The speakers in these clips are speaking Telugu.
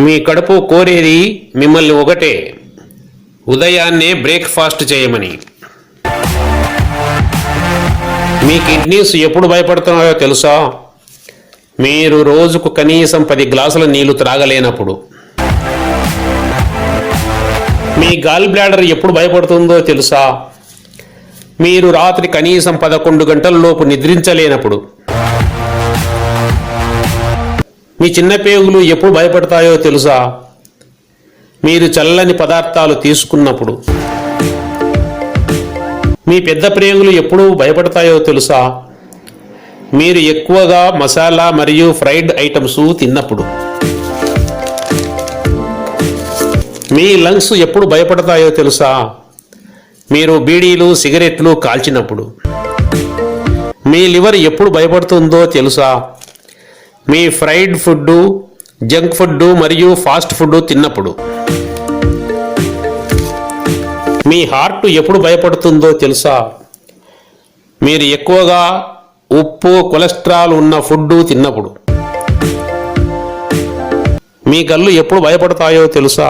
మీ కడుపు కోరేది మిమ్మల్ని ఒకటే. ఉదయాన్నే బ్రేక్ఫాస్ట్ చేయమని. మీ కిడ్నీస్ ఎప్పుడు భయపడుతున్నాయో తెలుసా? మీరు రోజుకు కనీసం పది గ్లాసుల నీళ్ళు త్రాగలేనప్పుడు. మీ గాల్ బ్లాడర్ ఎప్పుడు భయపడుతుందో తెలుసా? మీరు రాత్రి కనీసం పదకొండు గంటల లోపు నిద్రించలేనప్పుడు. మీ చిన్న పేగులు ఎప్పుడు భయపడతాయో తెలుసా? మీరు చల్లని పదార్థాలు తీసుకున్నప్పుడు. మీ పెద్ద ప్రేగులు ఎప్పుడు భయపడతాయో తెలుసా? మీరు ఎక్కువగా మసాలా మరియు ఫ్రైడ్ ఐటమ్స్ తిన్నప్పుడు. మీ లంగ్స్ ఎప్పుడు భయపడతాయో తెలుసా? మీరు బీడీలు సిగరెట్లు కాల్చినప్పుడు. మీ లివర్ ఎప్పుడు భయపడుతుందో తెలుసా? మీ ఫ్రైడ్ ఫుడ్ జంక్ ఫుడ్ మరియు ఫాస్ట్ ఫుడ్ తిన్నప్పుడు. మీ హార్ట్ ఎప్పుడు భయపడుతుందో తెలుసా? మీరు ఎక్కువగా ఉప్పు కొలెస్ట్రాల్ ఉన్న ఫుడ్ తిన్నప్పుడు. మీ కళ్ళు ఎప్పుడు భయపడతాయో తెలుసా?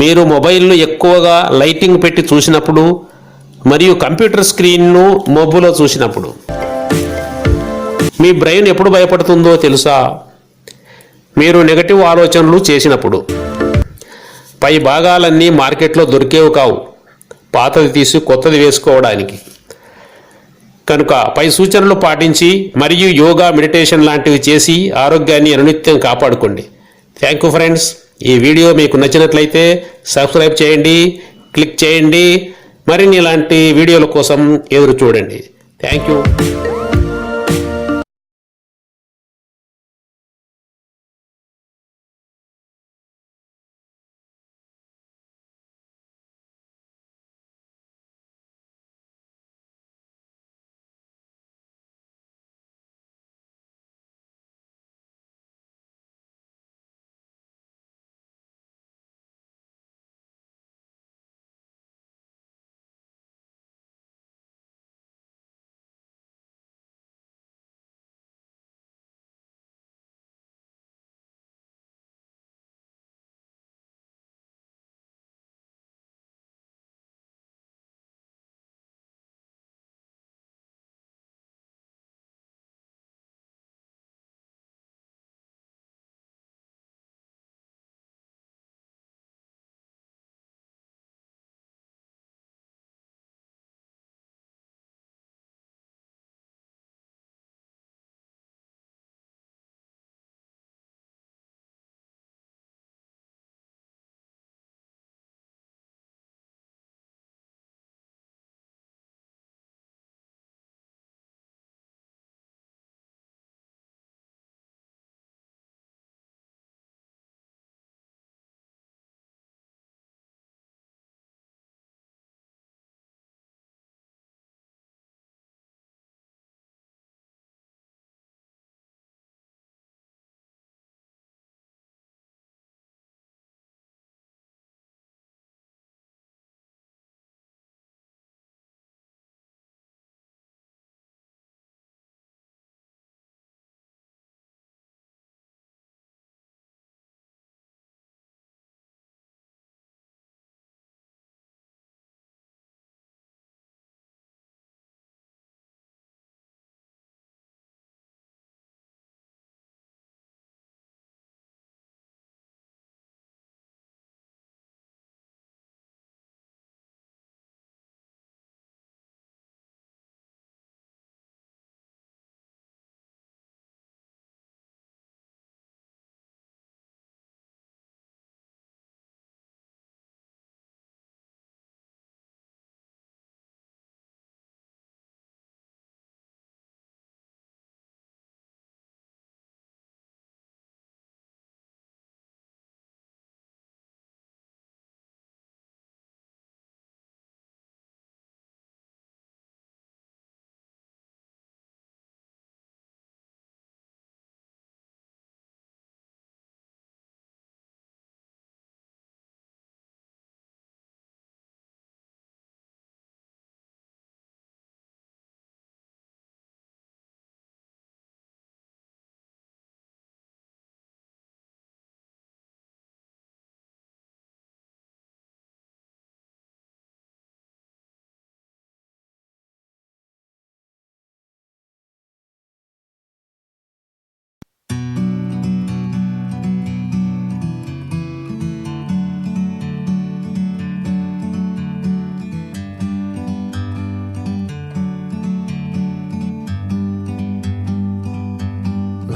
మీరు మొబైల్ను ఎక్కువగా లైటింగ్ పెట్టి చూసినప్పుడు మరియు కంప్యూటర్ స్క్రీన్ను మొబ్బులో చూసినప్పుడు. మీ బ్రెయిన్ ఎప్పుడు భయపడుతుందో తెలుసా? మీరు నెగటివ్ ఆలోచనలు చేసినప్పుడు. పై భాగాలన్నీ మార్కెట్లో దొరికేవి కావు. పాతది తీసి కొత్తది వేసుకోవడానికి. కనుక పై సూచనలు పాటించి మరియు యోగా మెడిటేషన్ లాంటివి చేసి ఆరోగ్యాన్ని అనునిత్యం కాపాడుకోండి. థ్యాంక్ యూ ఫ్రెండ్స్ ఈ వీడియో మీకు నచ్చినట్లయితే సబ్స్క్రైబ్ చేయండి క్లిక్ చేయండి. మరిన్ని ఇలాంటి వీడియోల కోసం ఎదురు చూడండి. Thank you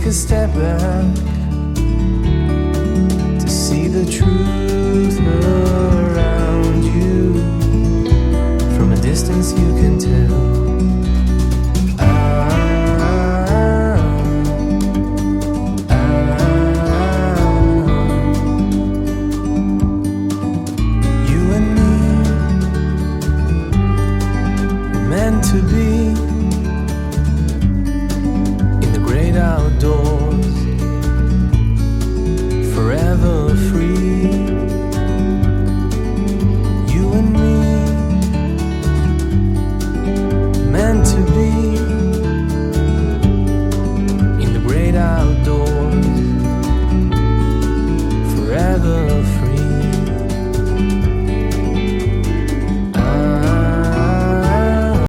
take a step back to see the truth around you. From a distance, you can tell.